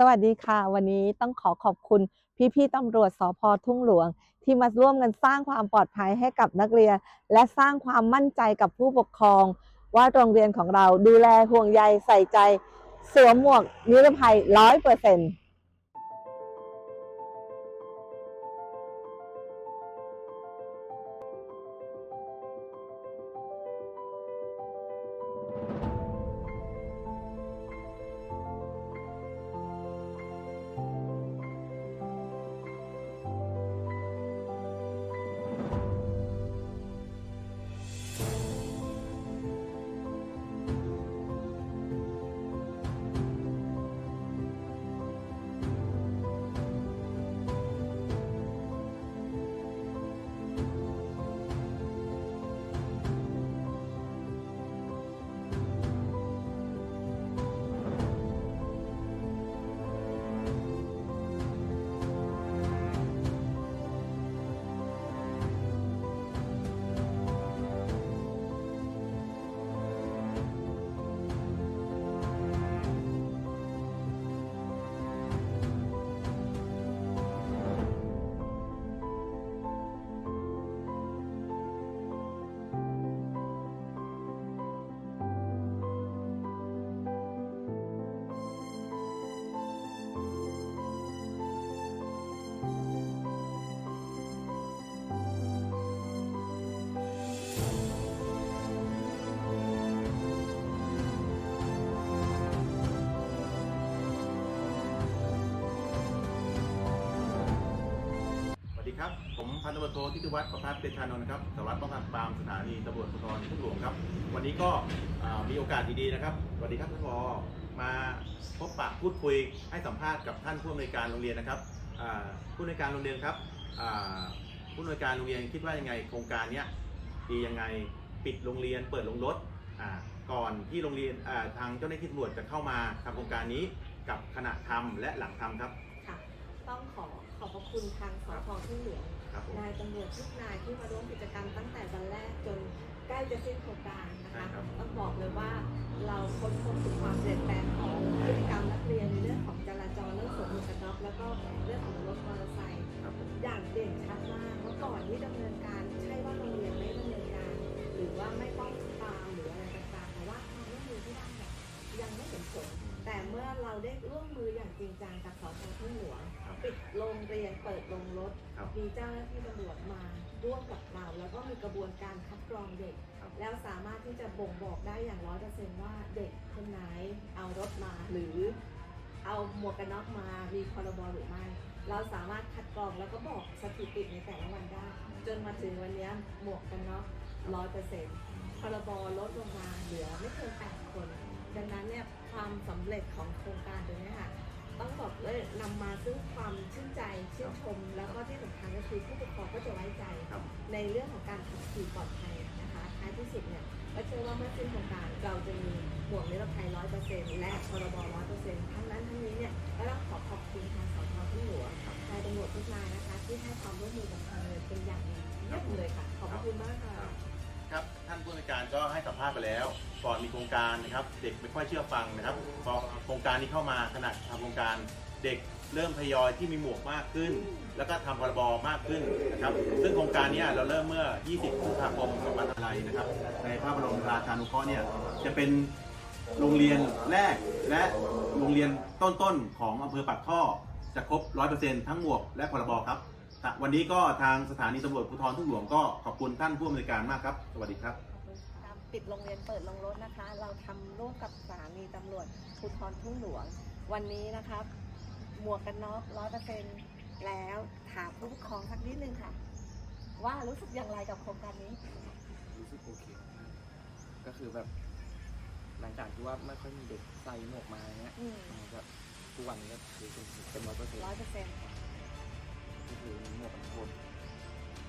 สวัสดีค่ะ วันนี้ต้องขอขอบคุณพี่ๆตำรวจสพทุ่งหลวง ที่มาร่วมกันสร้างความปลอดภัยให้กับนักเรียน และสร้างความมั่นใจกับผู้ปกครอง ว่าโรงเรียนของเราดูแลห่วงใยใส่ใจ สวมหมวกนิรภัยร้อยเปอร์เซ็นต์ พันตำรวจโททิติวัฒน์ประภัสเดชานนท์ครับสารวัตรป้องกันปรามสถานีตำรวจภูธรทุ่งหลวงครับ วันนี้ก็มีโอกาสดีๆนะครับสวัสดีครับท่านผอมาพบปะพูดคุยให้สัมภาษณ์กับท่านผู้อำนวยการโรงเรียนนะครับผู้อำนวยการโรงเรียนครับผู้อำนวยการโรงเรียนคิดว่ายังไงโครงการนี้ดียังไงปิดโรงเรียน เปิดโรงรถก่อนที่โรงเรียนทางเจ้าหน้าที่ตำรวจจะเข้ามาทำโครงการนี้กับขณะทำและหลังทำครับ ต้องขอขอบพระคุณทางสพทุ่งหลวงครับผม นายตำรวจทุกนายที่มาร่วมกิจกรรมตั้งแต่วันแรกจนใกล้จะสิ้นโครงการนะใช่คะครับ ต้องบอกเลยว่าเราค้นพบถึงความเปลี่ยนแปลงของพฤติกรรมนักเรี เมื่อเราได้ร่วมมืออย่างจริงจังกับสพทุ่งหลวงครับ ปิดโรงเรียนเปิดโรงรถ ครับ มีเจ้าหน้าที่ตำรวจมาร่วมกับเรา แล้วก็มีกระบวนการคัดกรองเด็ก ครับ แล้วสามารถที่จะบ่งบอกได้อย่างร้อยเปอร์เซนต์ว่าเด็กคนไหนเอารถมาหรือเอาหมวกกันน็อกมา มีพรบหรือไม่ เราสามารถคัดกรองแล้วก็บอกสถิติในแต่ละวันได้ จนมาถึงวันนี้หมวกกันน็อกร้อยเปอร์เซ็นต์พรบลดลงมาเหลือไม่เกินแปดคน ดังนั้นเนี่ย ความสำเร็จของโครงการตรงนี้ค่ะ ต้องบอกเลยนำมาซึ่งความชื่นใจชื่นชม แล้วก็ที่สำคัญก็คือผู้ปกครองก็จะไว้ใจครับในเรื่องของการขับขี่ปลอดภัยนะคะท้ายที่สุดเนี่ยก็เชื่อว่าเมื่อสิ้นโครงการเราจะมีหมวกนิรภัยร้อยเปอร์เซ็นต์และพรบร้อยเปอร์เซ็นต์ทั้งนั้นทั้งนี้เนี่ยก็ต้องขอขอบคุณทางสพทุ่งหลวงนายตำรวจทุกนายนะคะ ที่ให้ความร่วมมือกับทางเลยเป็นอย่างดีเยี่ยมเลยค่ะ ขอบพระคุณมากค่ะ ครับท่านผู้อำนการก็ให้สัมภาษณ์ไปแล้ว ก่อนมีโครงการนะครับ เด็กไม่ค่อยเชื่อฟังนะครับพอโครงการนี้เข้ามาขณะทำโครงการเด็กเริ่มทยอยที่มีหมวกมากขึ้น แล้วก็ทำพรบมากขึ้นนะครับ ซึ่งโครงการนี้เราเริ่มเมื่อ 20พฤษภาคม2500นะครับ ในพระบรมราชานุเคราะห์เนี่ยจะเป็นโรงเรียนแรกและโรงเรียนต้นๆของอำเภอปากท่อจะครบ 100%ทั้งหมวกและพรบครับ วันนี้ก็ทางสถานีตำรวจภูธรทุ่งหลวงก็ขอบคุณท่านผู้อำนวยการมากครับ สวัสดีครับ ปิดโรงเรียนเปิดโรงรถนะคะ เราทำร่วมกับสถานีตำรวจภูธรทุ่งหลวง วันนี้นะครับ หมวกกันน็อกร้อยเปอร์เซ็นต์แล้วถามผู้ปกครองสักนิดนึงค่ะ ว่ารู้สึกอย่างไรกับโครงการนี้ รู้สึกโอเคมากก็คือแบบ หลังจากที่ว่าไม่ค่อยมีเด็กใส่หมวกมาเนี้ยอืมมันก็ทุกวันนี้ก็คือเป็นเป็นร้อยเปอร์เซ็นต์ร้อยเปอร์เซ็นต์ก็คือ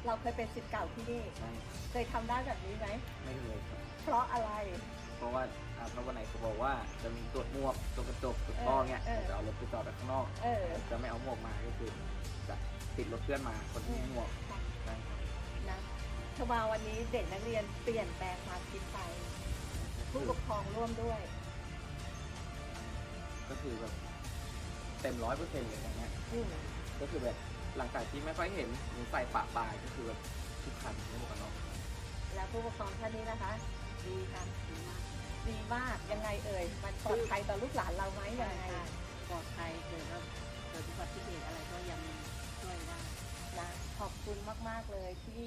เราเคยเป็นสิทธิ์เก่าที่นี่ ใช่เคยทำได้แบบนี้ไหม ไม่เลยครับ เพราะอะไร เพราะว่าอ่าถ้าวันไหนเขาบอกว่าจะมีตรวจหมวกตรวจกระจกตรวจท่อเงี้ยเออ จะเอารถไปจอดไว้ข้างนอก เออ จะไม่เอาหมวกมาก็คือจะติดรถเพื่อนมาคนที่มีหมวกค่ะ ใช่ครับนะชมาวันนี้เด็กนักเรียนเปลี่ยนแปลงความคิดไป ผู้ปกครองร่วมด้วย ก็คือแบบเต็มร้อยเปอร์เซ็นต์เลยอย่างเงี้ยก็คือแบบ หลังจากที่ไม่ค่อยเห็นหนูใส่ปะปลายก็คือแบบทุกคันไม่หมวกกันน็อกแล้วผู้ปกครองท่านนี้นะคะ ดีค่ะดีมากดีมากยังไงเอ่ยมันปลอดภัยต่อลูกหลานเราไหมยังไงปลอดภัยเกิดว่าเกิดอุบัติเหตุอะไรก็ยังช่วยได้นะขอบคุณมากๆเลยที่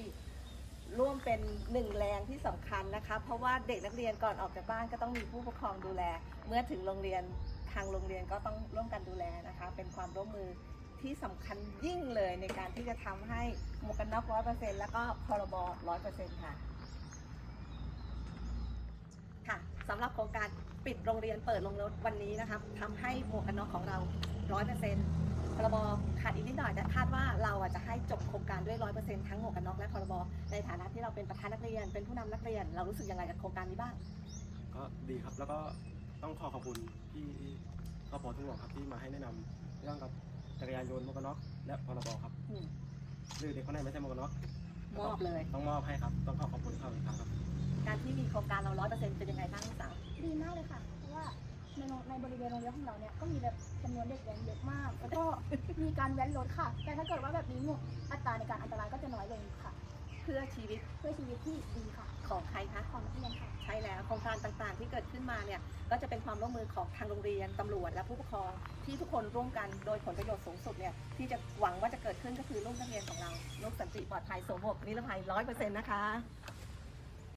ร่วมเป็นหนึ่งแรงที่สำคัญนะคะ เพราะว่าเด็กนักเรียนก่อนออกจากบ้านก็ต้องมีผู้ปกครองดูแล เมื่อถึงโรงเรียนทางโรงเรียนก็ต้องร่วมกันดูแลนะคะ เป็นความร่วมมือ ที่สำคัญยิ่งเลยในการที่จะทำให้หมวกกันน็อกร้อยเปอร์เซ็นต์แล้วก็พรบร้อยเปอร์เซ็นต์ค่ะ ค่ะสำหรับโครงการปิดโรงเรียนเปิดโรงรถวันนี้นะคะทำให้หมวกกันน็อกของเราร้อยเปอร์เซ็นต์พรบขาดอีกนิดหน่อยแต่คาดว่าเราอะจะให้จบโครงการด้วยร้อยเปอร์เซ็นต์ทั้งหมวกกันน็อกและพรบในฐานะที่เราเป็นประธานนักเรียน เป็นผู้นำนักเรียน เรารู้สึกยังไงกับโครงการนี้บ้าง ก็ดีครับแล้วก็ต้องขอขอบคุณพี่ครอบครัวทุ่งหลวงครับที่มาให้แนะนำเรื่องกับานยนต์หมวกกันน็อกและพรบครับอืมหรือเด็กคนไหนไม่ใช่หมวกกันน็อกมอบเลย ต้องมอบให้ครับ ต้องขอขอบคุณเขาอีกครั้งครับ การที่มีโครงการเราร้อยเปอร์เซ็นต์เป็นยังไงบ้างลูกสาว ดีมากเลยค่ะ เพราะว่าในโรงในบริเวณโรงเรียนของเราเนี่ยก็มีแบบจำนวนเด็กเรียนเยอะมาก แล้วก็มีการแว้นรถค่ะ แต่ถ้าเกิดว่าแบบนี้เนี่ยอัตราในการอันตรายก็จะน้อยลงค่ะ เพื่อชีวิตเพื่อชีวิตที่ดีค่ะ ของใครคะ ของนักเรียนค่ะ ใช่แล้วโครงการต่างๆที่เกิดขึ้นมาเนี่ยก็จะเป็นความร่วมมือของทางโรงเรียนตำรวจและผู้ปกครองที่ทุกคนร่วมกันโดยผลประโยชน์สูงสุดเนี่ยที่จะหวังว่าจะเกิดขึ้นก็คือลูกนักเรียนของเราลูกสันติปลอดภัยสวมหมวกนิรภัยร้อยเปอร์เซ็นต์นะคะ